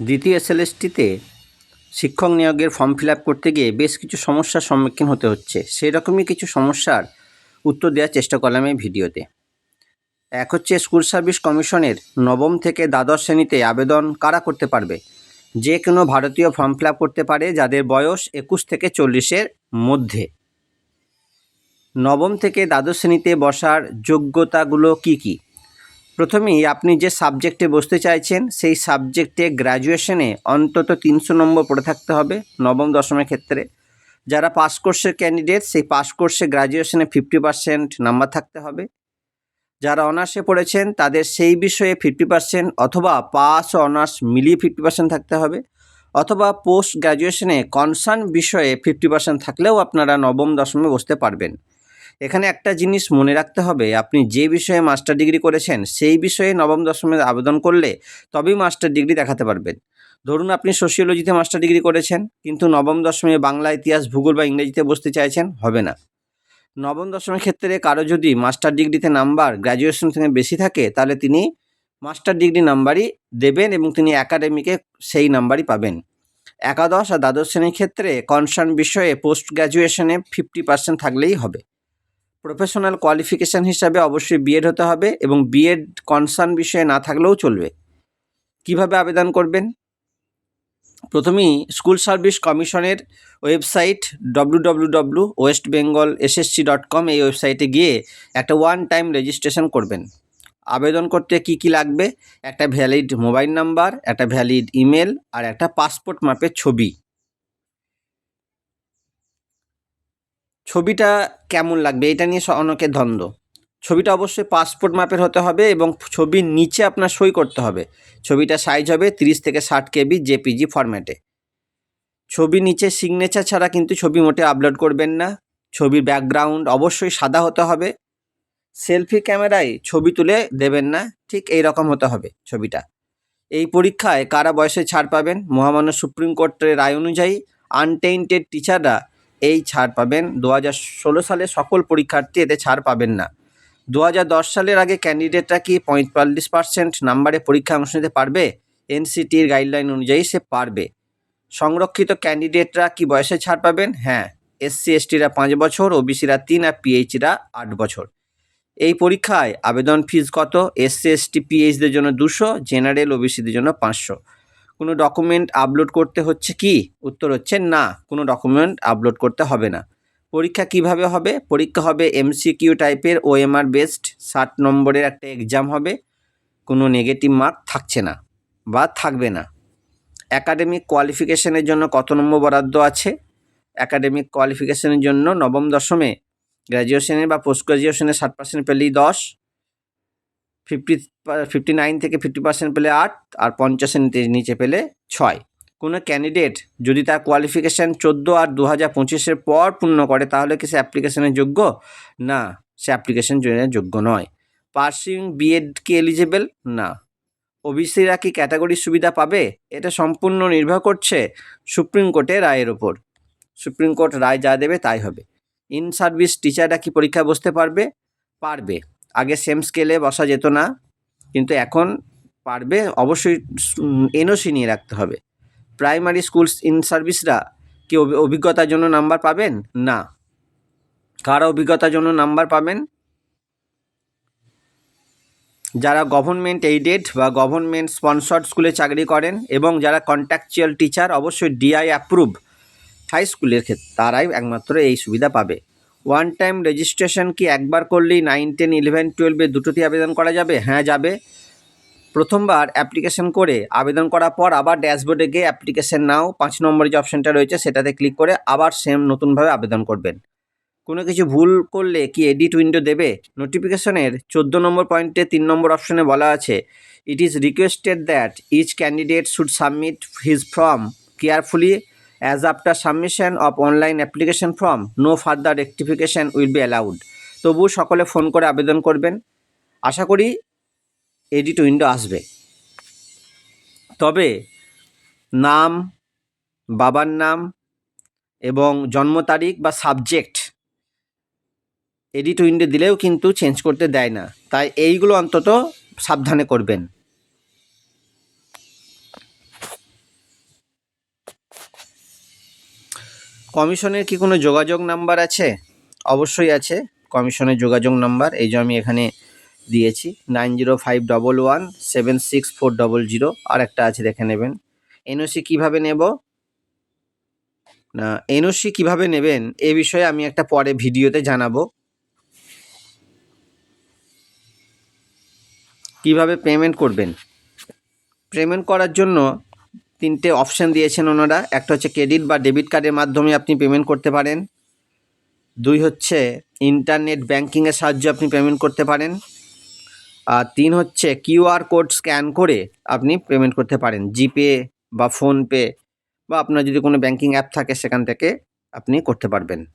দ্বিতীয় এসএলএসটিতে শিক্ষক নিয়োগের ফর্ম ফিল করতে গিয়ে বেশ কিছু সমস্যার সম্মুখীন হতে হচ্ছে। সেই রকমই কিছু সমস্যার উত্তর দেওয়ার চেষ্টা করলাম এই ভিডিওতে। এক হচ্ছে স্কুল সার্ভিস কমিশনের নবম থেকে দ্বাদশ শ্রেণীতে আবেদন কারা করতে পারবে? যে কোনো ভারতীয় ফর্ম ফিল করতে পারে যাদের বয়স একুশ থেকে চল্লিশের মধ্যে। নবম থেকে দ্বাদশ শ্রেণীতে বসার যোগ্যতাগুলো কি কি? প্রথমেই আপনি যে সাবজেক্টে বসতে চাইছেন, সেই সাবজেক্টে গ্র্যাজুয়েশনে অন্তত তিনশো নম্বর পড়ে থাকতে হবে নবম, দশমের ক্ষেত্রে। যারা পাস কোর্সের ক্যান্ডিডেট, সেই পাস কোর্সে গ্র্যাজুয়েশনে ফিফটি পার্সেন্ট নাম্বার থাকতে হবে। যারা অনার্সে পড়েছেন, তাদের সেই বিষয়ে ফিফটি পার্সেন্ট অথবা পাস ও অনার্স মিলিয়ে ফিফটি পার্সেন্ট থাকতে হবে। অথবা পোস্ট গ্র্যাজুয়েশনে কনসার্ন বিষয়ে ফিফটি পার্সেন্ট থাকলেও আপনারা নবম, দশমে বসতে পারবেন। এখানে একটা জিনিস মনে রাখতে হবে, আপনি যে বিষয়ে মাস্টার ডিগ্রি করেছেন, সেই বিষয়ে নবম দশমে আবেদন করলে তবেই মাস্টার ডিগ্রি দেখাতে পারবেন। ধরুন আপনি সোশিওলজিতে মাস্টার ডিগ্রি করেছেন, কিন্তু নবম দশমে বাংলা, ইতিহাস, ভূগোল বা ইংরেজিতে বসতে চাইছেন, হবে না। নবম দশমের ক্ষেত্রে কারও যদি মাস্টার ডিগ্রিতে নাম্বার গ্র্যাজুয়েশন থেকে বেশি থাকে, তাহলে তিনি মাস্টার ডিগ্রি নাম্বারই দেবেন এবং তিনি একাডেমিকে সেই নাম্বারই পাবেন। একাদশ আর দ্বাদশ শ্রেণির ক্ষেত্রে কনসার্ন বিষয়ে পোস্ট গ্র্যাজুয়েশনে ফিফটি পার্সেন্ট থাকলেই হবে। প্রফেশনাল কোয়ালিফিকেশান হিসাবে অবশ্যই বিএড হতে হবে এবং বিএড কনসার্ন বিষয়ে না থাকলেও চলবে। কীভাবে আবেদন করবেন? প্রথমেই স্কুল সার্ভিস কমিশনের website W W W West Bengal SSC dot com এই ওয়েবসাইটে গিয়ে একটা ওয়ান টাইম রেজিস্ট্রেশন করবেন। আবেদন করতে কি কি লাগবে? একটা ভ্যালিড মোবাইল নাম্বার একটা ভ্যালিড ইমেল আর একটা পাসপোর্ট মাপের ছবি। ছবিটা কেমন লাগবে? এটা নিয়ে অনেকের দ্বন্দ্ব। ছবিটা অবশ্যই পাসপোর্ট মাপের হতে হবে এবং ছবির নিচে আপনার সই করতে হবে। ছবিটা সাইজ হবে তিরিশ থেকে ষাট কেবি জেপিজি ফরম্যাটে ছবি নিচে সিগনেচার ছাড়া কিন্তু ছবি মোটে আপলোড করবেন না। ছবির ব্যাকগ্রাউন্ড অবশ্যই সাদা হতে হবে। সেলফি ক্যামেরায় ছবি তুলে দেবেন না। ঠিক এই রকম হতে হবে ছবিটা। এই পরীক্ষায় কারা বয়সে ছাড় পাবেন? মহামান্য সুপ্রিম কোর্টের রায় অনুযায়ী আনটেইন্টেড টিচাররা এই ছাড় পাবেন। দু হাজার ষোলো সালে সকল পরীক্ষার্থী এতে ছাড় পাবেন না। দু হাজার দশ সালের আগে ক্যান্ডিডেটরা কি পঁয়তাল্লিশ পার্সেন্ট নাম্বারে পরীক্ষা অংশ নিতে পারবে? এনসিটির গাইডলাইন অনুযায়ী সে পারবে। সংরক্ষিত ক্যান্ডিডেটরা কি বয়সে ছাড় পাবেন? হ্যাঁ এসসি, এসটিরা পাঁচ বছর, ওবিসিরা তিন আর পিএইচরা আট বছর। এই পরীক্ষায় আবেদন ফিস কত? এসসি, এসটি পিএইচদের জন্য দুশো, জেনারেল, ওবিসিদের জন্য পাঁচশো। কোনো ডকুমেন্ট আপলোড করতে হচ্ছে কি? উত্তর হচ্ছে না, কোনো ডকুমেন্ট আপলোড করতে হবে না। পরীক্ষা কীভাবে হবে? পরীক্ষা হবে এমসিকিউ টাইপের ওএমআর বেসড ষাট নম্বরের একটা এক্সাম হবে। কোনো নেগেটিভ মার্ক থাকছে না বা থাকবে না। একাডেমিক কোয়ালিফিকেশনের জন্য কত নম্বর বরাদ্দ আছে? একাডেমিক কোয়ালিফিকেশনের জন্য নবম দশমে গ্র্যাজুয়েশনে বা পোস্ট গ্র্যাজুয়েশনে ষাট পার্সেন্ট পেলেই দশ। ফিফটি ফিফটি নাইন থেকে ফিফটি পার্সেন্ট পেলে আট, আর পঞ্চাশের নিচে- পেলে ছয়। কোনো ক্যান্ডিডেট যদি তার কোয়ালিফিকেশান চোদ্দ আর দু হাজার পঁচিশের পর পূর্ণ করে, তাহলে কি সে অ্যাপ্লিকেশনের যোগ্য? না, সে অ্যাপ্লিকেশান জন্য যোগ্য নয়। পার্সিং বিএড কি এলিজেবল না। ওবিসিরা কি ক্যাটাগরির সুবিধা পাবে? এটা সম্পূর্ণ নির্ভর করছে সুপ্রিম কোর্টের রায়ের ওপর সুপ্রিম কোর্ট রায় যা দেবে তাই হবে। ইন সার্ভিস টিচাররা কি পরীক্ষায় বসতে পারবে? পারবে। আগে সেম স্কেলে বসা যেত না, কিন্তু এখন পারবে, অবশ্যই এনওসি নিয়ে রাখতে হবে। প্রাইমারি স্কুল ইন সার্ভিসরা কি অভিজ্ঞতার জন্য নাম্বার পাবেন? না। কারা অভিজ্ঞতার জন্য নাম্বার পাবেন? যারা গভর্নমেন্ট এইডেড বা গভর্নমেন্ট স্পন্সর্ড স্কুলে চাকরি করেন এবং যারা কন্ট্রাকচুয়াল টিচার অবশ্যই ডিআই অ্যাপ্রুভ হাই স্কুলের ক্ষেত্রে, তারাই একমাত্র এই সুবিধা পাবে। ওয়ান টাইম রেজিস্ট্রেশন কি একবার করলেই নাইন টেন ইলেভেন টুয়েলভে দুটোতেই আবেদন করা যাবে? হ্যাঁ যাবে। প্রথমবার অ্যাপ্লিকেশন করে আবেদন করার পর আবার ড্যাশবোর্ডে গিয়ে অ্যাপ্লিকেশন নাও, পাঁচ নম্বরে যে অপশানটা রয়েছে সেটাতে ক্লিক করে আবার সেম নতুনভাবে আবেদন করবেন। কোনো কিছু ভুল করলে কি এডিট উইন্ডো দেবে? নোটিফিকেশনের চোদ্দ নম্বর পয়েন্টে তিন নম্বর অপশনে বলা আছে it is requested that each candidate should submit his form carefully as after submission of online application form no further rectification will be allowed তবুও সকলে ফোন করে আবেদন করবেন। আশা করি এডিট উইন্ডো আসবে। তবে নাম, বাবার নাম এবং জন্ম তারিখ বা সাবজেক্ট এডিট উইন্ডো দিলেও কিন্তু চেঞ্জ করতে দেয় না। তাই এইগুলো অন্তত সাবধানে করবেন। কমিশনের কি কোনো যোগাযোগ নাম্বার আছে? অবশ্যই আছে, কমিশনের যোগাযোগ নাম্বার। এই যে আমি এখানে দিয়েছি, nine zero five double one seven six four double zero. আর একটা আছে, দেখে নেবেন। এনওসি কীভাবে নেব? না, এনওসি কীভাবে নেবেন? এ বিষয়ে আমি একটা পরে ভিডিওতে জানাব। কীভাবে পেমেন্ট করবেন? পেমেন্ট করার জন্য তিনটে অপশান দিয়েছেন ওনারা। একটা হচ্ছে ক্রেডিট বা ডেবিট কার্ডের মাধ্যমে আপনি পেমেন্ট করতে পারেন। দুই হচ্ছে ইন্টারনেট ব্যাঙ্কিংয়ের সাহায্যে আপনি পেমেন্ট করতে পারেন। আর তিন হচ্ছে কিউআর কোড স্ক্যান করে আপনি পেমেন্ট করতে পারেন। জিপে বা ফোনপে বা আপনার যদি কোনো ব্যাঙ্কিং অ্যাপ থাকে সেখান থেকে আপনি করতে পারবেন।